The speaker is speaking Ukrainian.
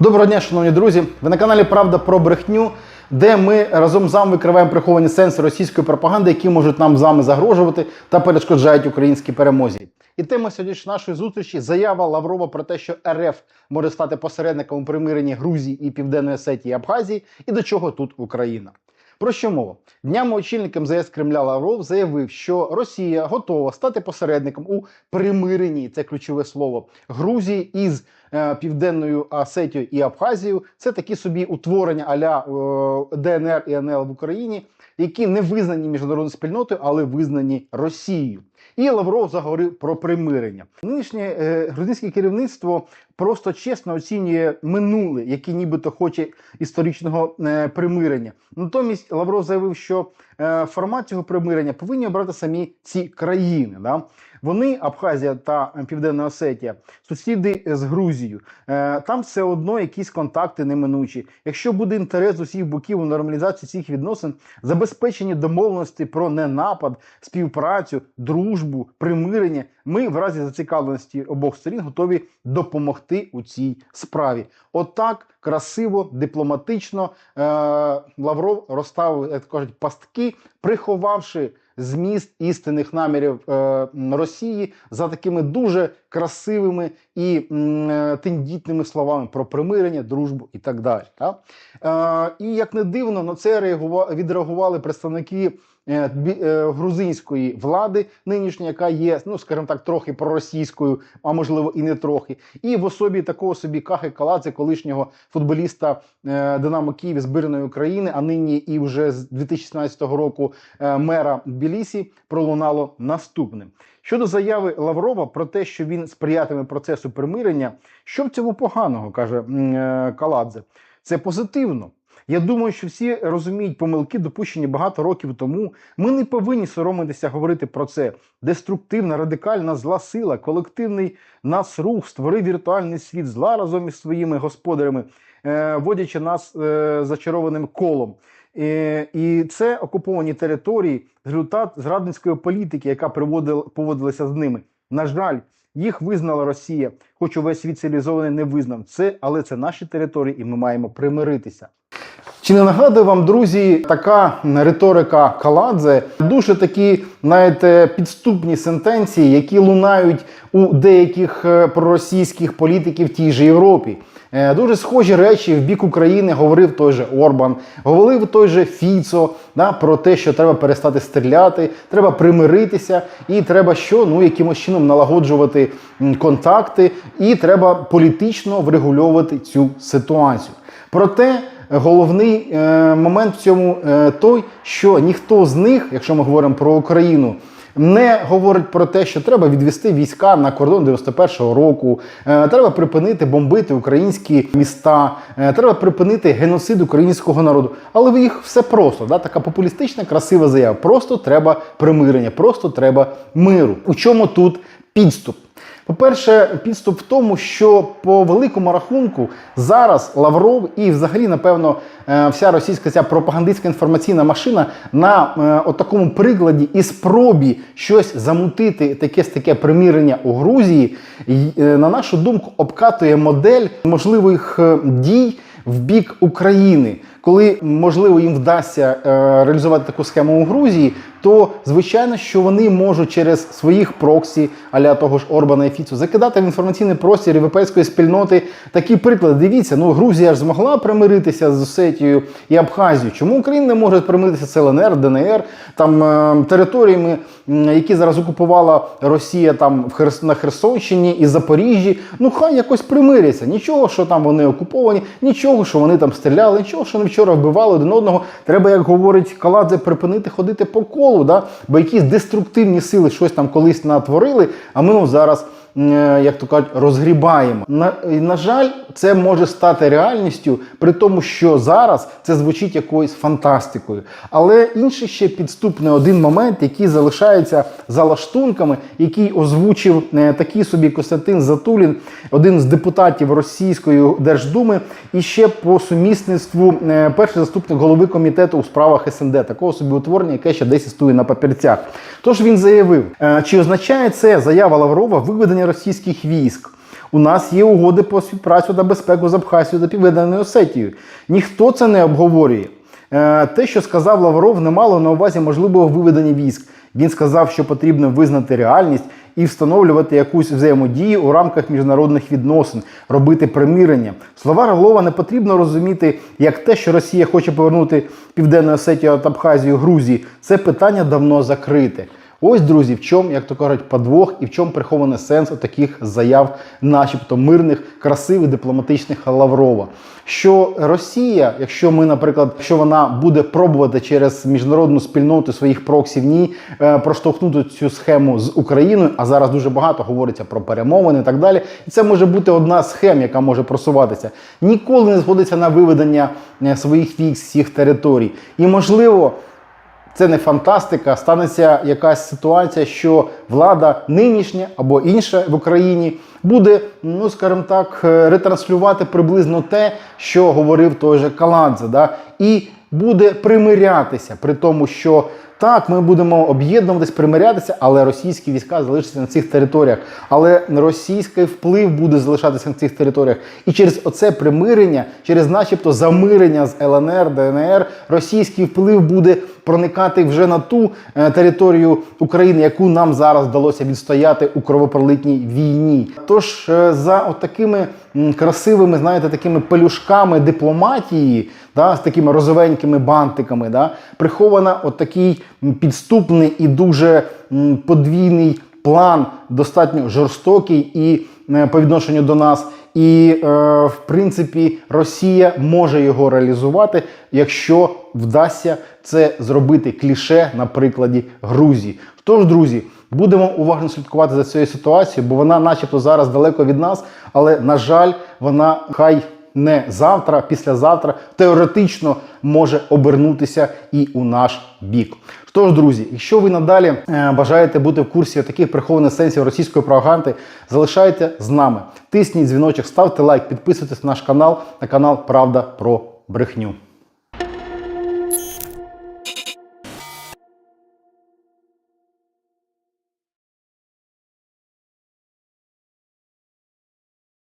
Доброго дня, шановні друзі! Ви на каналі Правда про брехню, де ми разом з вами викриваємо приховані сенси російської пропаганди, які можуть нам з вами загрожувати та перешкоджають українській перемозі. І тема сьогоднішньої нашої зустрічі заява Лаврова про те, що РФ може стати посередником у примиренні Грузії і Південної Осетії і Абхазії, і до чого тут Україна. Про що мова? Днями очільник МЗС Кремля Лавров заявив, що Росія готова стати посередником у примиренні, це ключове слово, Грузії із е, Південною Осетією і Абхазією. Це такі собі утворення аля е, ДНР і НЛ в Україні, які не визнані міжнародною спільнотою, але визнані Росією. І Лавров заговорив про примирення. Нинішнє е, грузинське керівництво просто чесно оцінює минуле, яке нібито хоче історичного е, примирення. Натомість Лавров заявив, що формат цього примирення повинні обрати самі ці країни. Да? Вони, Абхазія та Південна Осетія, сусіди з Грузією. Е, там все одно якісь контакти неминучі. Якщо буде інтерес усіх боків у нормалізації цих відносин, забезпечені домовленості про ненапад, співпрацю, дружбу, примирення, ми в разі зацікавленості обох сторін готові допомогти у цій справі. Отак красиво, дипломатично е, Лавров розставив, як кажуть, пастки, приховавши зміст істинних намірів е, Росії за такими дуже красивими і е, тендітними словами про примирення, дружбу і так далі. Та? Е, і як не дивно, на це реагува- відреагували представники. е, е, Грузинської влади нинішньої, яка є, ну скажімо так, трохи проросійською, а можливо і не трохи, і в особі такого собі Кахи Каладзе, колишнього футболіста е, Динамо Київ збірної України, а нині і вже з 2017 року мера Тбілісі пролунало наступним. Щодо заяви Лаврова про те, що він сприятиме процесу примирення, що в цьому поганого, каже е, Каладзе, це позитивно. Я думаю, що всі розуміють помилки, допущені багато років тому. Ми не повинні соромитися говорити про це. Деструктивна, радикальна зла сила, колективний нас рух створив віртуальний світ зла разом із своїми господарями, е, водячи нас е, зачарованим колом. Е, І це окуповані території, результат зрадницької політики, яка поводилася з ними. На жаль, їх визнала Росія, хоч увесь світ цивілізований не визнав це, але це наші території, і ми маємо примиритися. Чи не нагадує вам, друзі, така риторика Каладзе дуже такі, знаєте, підступні сентенції, які лунають у деяких е, проросійських політиків в тій же Європі. Е, Дуже схожі речі в бік України говорив той же Орбан, говорив той же Фіцо да, про те, що треба перестати стріляти, треба примиритися, і треба що ну якимось чином налагоджувати контакти, і треба політично врегульовувати цю ситуацію. Проте головний е, момент в цьому е, той, що ніхто з них, якщо ми говоримо про Україну, не говорить про те, що треба відвести війська на кордон 91-го року, е, треба припинити бомбити українські міста, треба припинити геноцид українського народу. Але в їх все просто, да? така популістична, красива заява. Просто треба примирення, просто треба миру. У чому тут підступ? По-перше, підступ в тому, що по великому рахунку зараз Лавров і, взагалі, напевно, е, вся російська ця пропагандистська інформаційна машина на е, такому прикладі і спробі щось замутити, таке таке примирення у Грузії, е, на нашу думку, обкатує модель можливих дій в бік України. Коли можливо їм вдасться е, реалізувати таку схему у Грузії, то звичайно, що вони можуть через своїх проксі, аля того ж Орбана і Фіцу, закидати в інформаційний простір європейської спільноти такі приклади. Дивіться, ну Грузія ж змогла примиритися з Осетією і Абхазією. Чому Україна не може примиритися з ЛНР, ДНР, там е, територіями, які зараз окупувала Росія там в Херс... на Херсонщині і Запоріжжі? Ну хай якось примиряться. Нічого, що там вони окуповані, нічого, що вони там стріляли, нічого, що вони вчора вбивали один одного. Треба, як говорить Каладзе, припинити ходити по колу, да? бо якісь деструктивні сили щось там колись натворили, а ми ну, зараз. Е, Як то кажуть, розгрібаємо. На, на жаль, це може стати реальністю, при тому, що зараз це звучить якоюсь фантастикою. Але інший ще підступний один момент, який залишається за лаштунками, який озвучив е, такий собі Костянтин Затулін, один з депутатів Російської Держдуми, і ще по сумісництву е, перший заступник голови комітету у справах СНД, такого собі утворення, яке ще десь існує на папірцях. Тож він заявив, чи означає це заява Лаврова виведення російських військ У нас є угоди по співпрацю та безпеку з Абхазією та Південною Осетією. Ніхто це не обговорює. Е, Те, що сказав Лавров, не мало на увазі можливого виведення військ. Він сказав, що потрібно визнати реальність і встановлювати якусь взаємодію у рамках міжнародних відносин, робити примирення. Слова Лаврова не потрібно розуміти як те, що Росія хоче повернути Південну Осетію та Абхазію Грузії. Це питання давно закрите. Ось, друзі, в чому, як то кажуть, подвох і в чому прихований сенс таких заяв, начебто мирних, красивих дипломатичних Лаврова. Що Росія, якщо ми, наприклад, якщо вона буде пробувати через міжнародну спільноту своїх проксів ні е, проштовхнути цю схему з Україною, а зараз дуже багато говориться про перемовини і так далі. І це може бути одна з схем, яка може просуватися. Ніколи не згодиться на виведення е, своїх військ з цих територій. І можливо це не фантастика, станеться якась ситуація, що влада нинішня або інша в Україні буде, ну скажімо так, е, ретранслювати приблизно те, що говорив той же Каладзе, да? і буде примирятися при тому, що так, ми будемо об'єднуватись, примирятися, але російські війська залишаться на цих територіях. Але російський вплив буде залишатися на цих територіях. І через оце примирення, через начебто замирення з ЛНР, ДНР, російський вплив буде проникати вже на ту е, територію України, яку нам зараз вдалося відстояти у кровопролитній війні. Тож е, за от такими красивими, знаєте, такими пелюшками дипломатії, да, з такими розовенькими бантиками, да, прихована от такий м, підступний і дуже подвійний план, достатньо жорстокий і е, по відношенню до нас. І, е, в принципі, Росія може його реалізувати, якщо вдасться це зробити кліше на прикладі Грузії. Тож, друзі, будемо уважно слідкувати за цією ситуацією, бо вона, начебто, зараз далеко від нас, але на жаль, вона хай не завтра, післязавтра теоретично може обернутися і у наш бік. Тож, друзі, якщо ви надалі е, бажаєте бути в курсі таких прихованих сенсів російської пропаганди, залишайте з нами. Тисніть дзвіночок, ставте лайк, підписуйтесь на наш канал, на канал Правда про брехню.